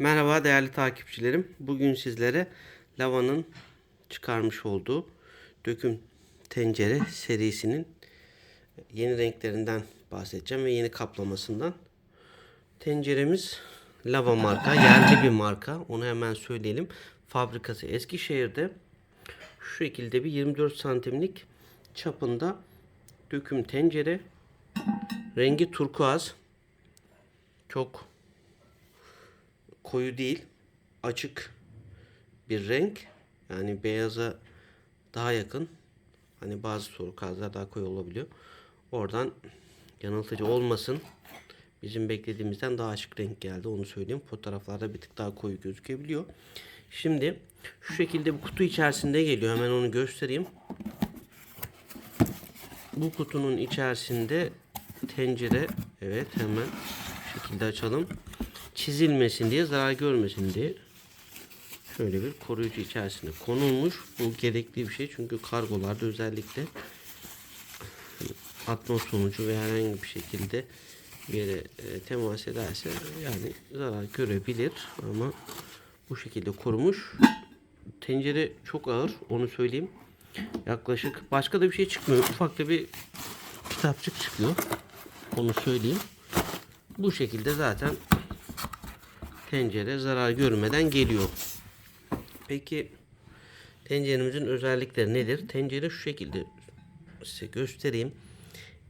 Merhaba değerli takipçilerim. Bugün sizlere Lava'nın çıkarmış olduğu döküm tencere serisinin yeni renklerinden bahsedeceğim ve yeni kaplamasından. Tenceremiz Lava marka, yerli bir marka. Onu hemen söyleyelim. Fabrikası Eskişehir'de. Şu şekilde bir 24 santimlik çapında döküm tencere. Rengi turkuaz. Çok koyu değil, açık bir renk. Yani beyaza daha yakın. Hani bazı turkuazlar daha koyu olabiliyor. Oradan yanıltıcı olmasın. Bizim beklediğimizden daha açık renk geldi. Onu söyleyeyim. Fotoğraflarda bir tık daha koyu gözükebiliyor. Şimdi şu şekilde bir kutu içerisinde geliyor. Hemen onu göstereyim. Bu kutunun içerisinde tencere evet hemen şekilde açalım. Çizilmesin diye zarar görmesin diye şöyle bir koruyucu içerisine konulmuş. Bu gerekli bir şey çünkü kargolarda özellikle atma sonucu veya herhangi bir şekilde yere e, temas ederse yani zarar görebilir ama bu şekilde korumuş. Tencere çok ağır onu söyleyeyim. Yaklaşık başka da bir şey çıkmıyor. Ufak da bir kitapçık çıkıyor. Onu söyleyeyim. Bu şekilde zaten tencere zarar görmeden geliyor. Peki tenceremizin özellikleri nedir? Tencere şu şekilde size göstereyim.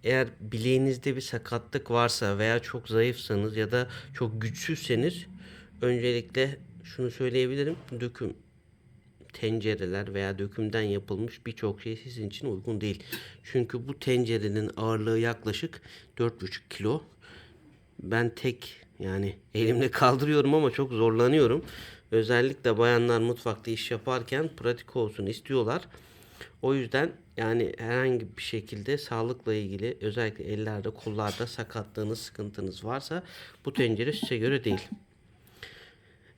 Eğer bileğinizde bir sakatlık varsa veya çok zayıfsanız ya da çok güçsüzseniz öncelikle şunu söyleyebilirim. Döküm tencereler veya dökümden yapılmış birçok şey sizin için uygun değil. Çünkü bu tencerenin ağırlığı yaklaşık 4,5 kilo. Ben tek yani elimle kaldırıyorum ama çok zorlanıyorum. Özellikle bayanlar mutfakta iş yaparken pratik olsun istiyorlar. O yüzden yani herhangi bir şekilde sağlıkla ilgili özellikle ellerde kollarda sakatlığınız sıkıntınız varsa bu tencere size göre değil.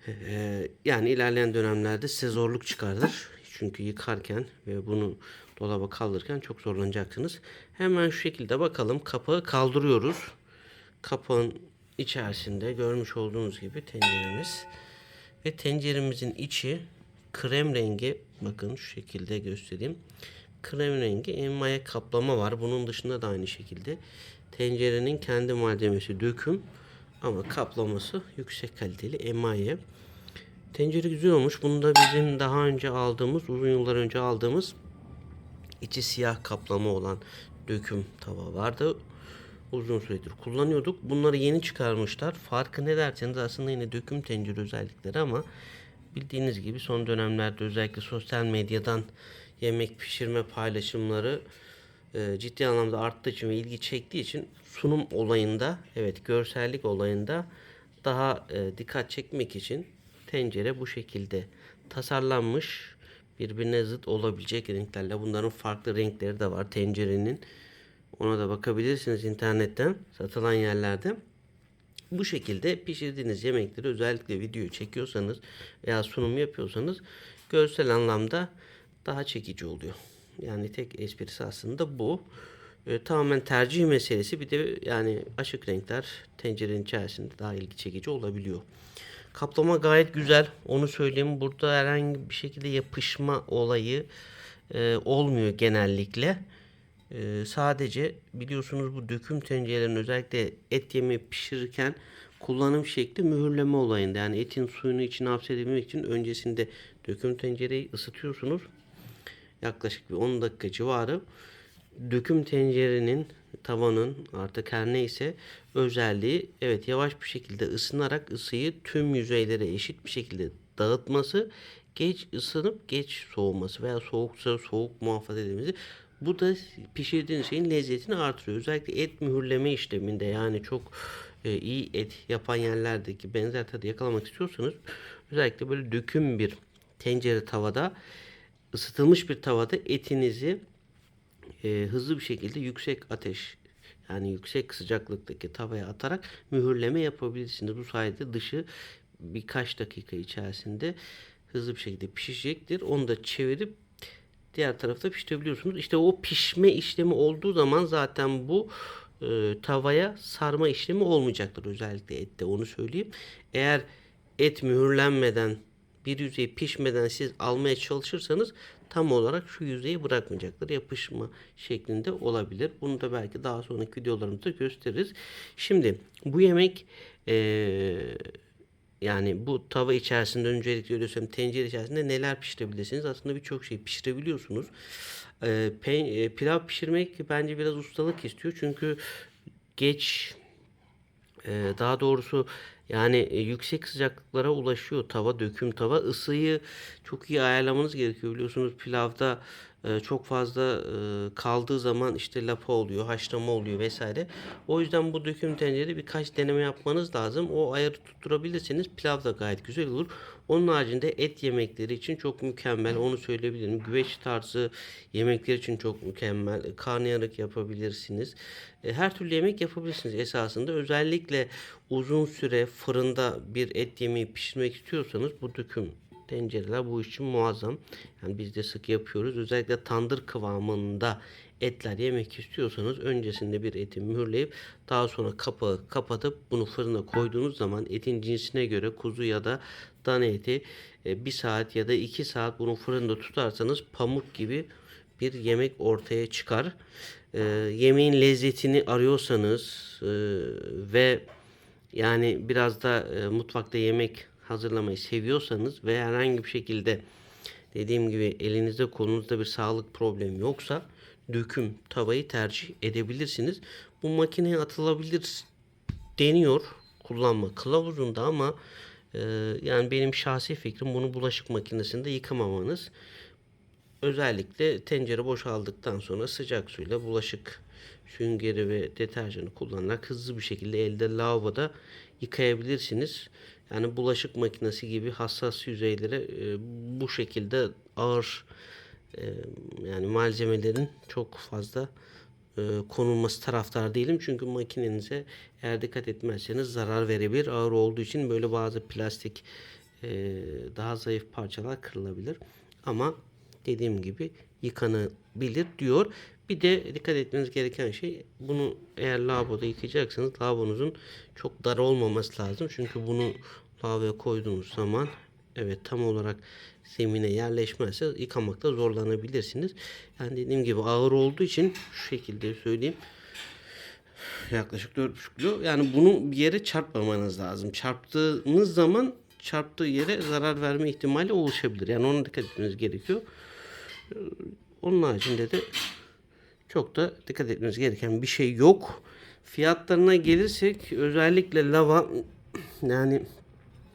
Ee, yani ilerleyen dönemlerde size zorluk çıkardır. Çünkü yıkarken ve bunu dolaba kaldırırken çok zorlanacaksınız. Hemen şu şekilde bakalım. Kapağı kaldırıyoruz. Kapağın içerisinde görmüş olduğunuz gibi tenceremiz. Ve tenceremizin içi krem rengi. Bakın şu şekilde göstereyim. Krem rengi emaye kaplama var. Bunun dışında da aynı şekilde. Tencerenin kendi malzemesi döküm. Ama kaplaması yüksek kaliteli emaye. Tencere güzel olmuş. Bunu da bizim daha önce aldığımız, uzun yıllar önce aldığımız içi siyah kaplama olan döküm tava vardı. Uzun süredir kullanıyorduk. Bunları yeni çıkarmışlar. Farkı ne derseniz aslında yine döküm tencere özellikleri ama bildiğiniz gibi son dönemlerde özellikle sosyal medyadan yemek pişirme paylaşımları e, ciddi anlamda arttığı için ve ilgi çektiği için sunum olayında evet görsellik olayında daha e, dikkat çekmek için tencere bu şekilde tasarlanmış birbirine zıt olabilecek renklerle bunların farklı renkleri de var tencerenin ona da bakabilirsiniz internetten satılan yerlerde bu şekilde pişirdiğiniz yemekleri özellikle video çekiyorsanız veya sunum yapıyorsanız görsel anlamda daha çekici oluyor. Yani tek esprisi aslında bu. E, tamamen tercih meselesi. Bir de yani açık renkler tencerenin içerisinde daha ilgi çekici olabiliyor. Kaplama gayet güzel. Onu söyleyeyim. Burada herhangi bir şekilde yapışma olayı e, olmuyor genellikle. E, sadece biliyorsunuz bu döküm tencerelerin özellikle et yemeği pişirirken kullanım şekli mühürleme olayında. Yani etin suyunu içine hapsedebilmek için öncesinde döküm tencereyi ısıtıyorsunuz. Yaklaşık bir 10 dakika civarı. Döküm tencerenin tavanın artık her neyse özelliği evet yavaş bir şekilde ısınarak ısıyı tüm yüzeylere eşit bir şekilde dağıtması geç ısınıp geç soğuması veya soğuksa soğuk muhafaza edilmesi bu da pişirdiğiniz şeyin lezzetini artırıyor. Özellikle et mühürleme işleminde yani çok e, iyi et yapan yerlerdeki benzer tadı yakalamak istiyorsanız özellikle böyle döküm bir tencere tavada ısıtılmış bir tavada etinizi e, hızlı bir şekilde yüksek ateş yani yüksek sıcaklıktaki tavaya atarak mühürleme yapabilirsiniz. Bu sayede dışı birkaç dakika içerisinde hızlı bir şekilde pişecektir. Onu da çevirip diğer tarafta pişirebiliyorsunuz. İşte o pişme işlemi olduğu zaman zaten bu e, tavaya sarma işlemi olmayacaktır özellikle ette onu söyleyeyim. Eğer et mühürlenmeden bir yüzey pişmeden siz almaya çalışırsanız tam olarak şu yüzeyi bırakmayacaktır. Yapışma şeklinde olabilir. Bunu da belki daha sonraki videolarımızda gösteririz. Şimdi bu yemek eee, yani bu tava içerisinde öncelikle öyle söyleyeyim tencere içerisinde neler pişirebilirsiniz? Aslında birçok şey pişirebiliyorsunuz. Eee, pe- e, pilav pişirmek bence biraz ustalık istiyor. Çünkü geç ee, daha doğrusu yani e, yüksek sıcaklıklara ulaşıyor tava, döküm tava. Isıyı çok iyi ayarlamanız gerekiyor. Biliyorsunuz pilavda e, çok fazla e, kaldığı zaman işte lapa oluyor, haşlama oluyor vesaire. O yüzden bu döküm tencerede birkaç deneme yapmanız lazım. O ayarı tutturabilirseniz pilav da gayet güzel olur. Onun haricinde et yemekleri için çok mükemmel. Onu söyleyebilirim. Güveç tarzı yemekler için çok mükemmel. Karnıyarık yapabilirsiniz. E, Her türlü yemek yapabilirsiniz esasında. Özellikle uzun süre fırında bir et yemeği pişirmek istiyorsanız bu döküm tencereler bu için muazzam. Yani biz de sık yapıyoruz. Özellikle tandır kıvamında etler yemek istiyorsanız öncesinde bir eti mühürleyip daha sonra kapağı kapatıp bunu fırına koyduğunuz zaman etin cinsine göre kuzu ya da dana eti e, bir saat ya da iki saat bunu fırında tutarsanız pamuk gibi bir yemek ortaya çıkar. E, yemeğin lezzetini arıyorsanız e, ve yani biraz da e, mutfakta yemek hazırlamayı seviyorsanız ve herhangi bir şekilde dediğim gibi elinizde kolunuzda bir sağlık problemi yoksa döküm tavayı tercih edebilirsiniz. Bu makineye atılabilir deniyor kullanma kılavuzunda ama e, yani benim şahsi fikrim bunu bulaşık makinesinde yıkamamanız. Özellikle tencere boşaldıktan sonra sıcak suyla bulaşık süngeri ve deterjanı kullanarak hızlı bir şekilde elde lavaboda yıkayabilirsiniz. Yani bulaşık makinesi gibi hassas yüzeylere e, bu şekilde ağır e, yani malzemelerin çok fazla e, konulması taraftar değilim. Çünkü makinenize eğer dikkat etmezseniz zarar verebilir. Ağır olduğu için böyle bazı plastik e, daha zayıf parçalar kırılabilir. Ama dediğim gibi yıkanabilir diyor. Bir de dikkat etmeniz gereken şey bunu eğer lavaboda yıkayacaksanız lavabonuzun çok dar olmaması lazım. Çünkü bunu lavaboya koyduğunuz zaman evet tam olarak zemine yerleşmezse yıkamakta zorlanabilirsiniz. Yani dediğim gibi ağır olduğu için şu şekilde söyleyeyim. Yaklaşık 4,5 kilo. Yani bunu bir yere çarpmamanız lazım. Çarptığınız zaman çarptığı yere zarar verme ihtimali oluşabilir. Yani ona dikkat etmeniz gerekiyor. Onun haricinde de çok da dikkat etmeniz gereken bir şey yok. Fiyatlarına gelirsek özellikle lava yani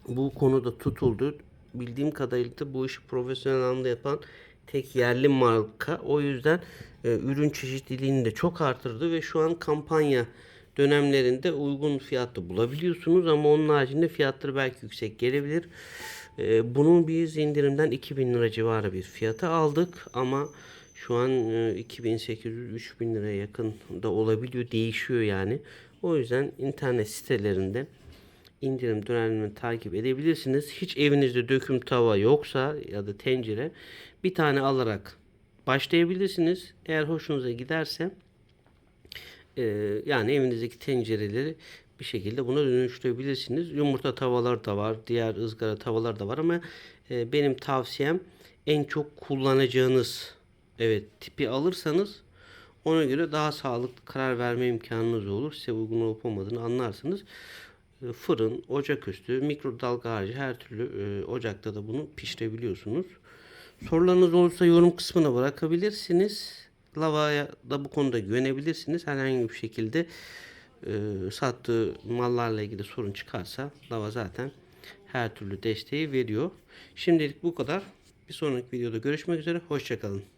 bu konuda tutuldu. Bildiğim kadarıyla da bu işi profesyonel anlamda yapan tek yerli marka. O yüzden e, ürün çeşitliliğini de çok artırdı ve şu an kampanya dönemlerinde uygun fiyatlı bulabiliyorsunuz ama onun haricinde fiyatları belki yüksek gelebilir. E, bunun biz indirimden 2000 lira civarı bir fiyata aldık ama şu an e, 2800-3000 liraya yakın da olabiliyor. Değişiyor yani. O yüzden internet sitelerinde indirim dönemlerini takip edebilirsiniz. Hiç evinizde döküm tava yoksa ya da tencere bir tane alarak başlayabilirsiniz. Eğer hoşunuza giderse e, yani evinizdeki tencereleri bir şekilde buna dönüştürebilirsiniz. Yumurta tavalar da var, diğer ızgara tavalar da var ama e, benim tavsiyem en çok kullanacağınız evet tipi alırsanız ona göre daha sağlıklı karar verme imkanınız olur. Size uygun olup olmadığını anlarsınız. E, Fırın, ocaküstü, mikrodalga harici her türlü e, ocakta da bunu pişirebiliyorsunuz. Sorularınız olursa yorum kısmına bırakabilirsiniz. Lavaya da bu konuda güvenebilirsiniz. Herhangi bir şekilde e, sattığı mallarla ilgili sorun çıkarsa Lava zaten her türlü desteği veriyor. Şimdilik bu kadar. Bir sonraki videoda görüşmek üzere. Hoşçakalın.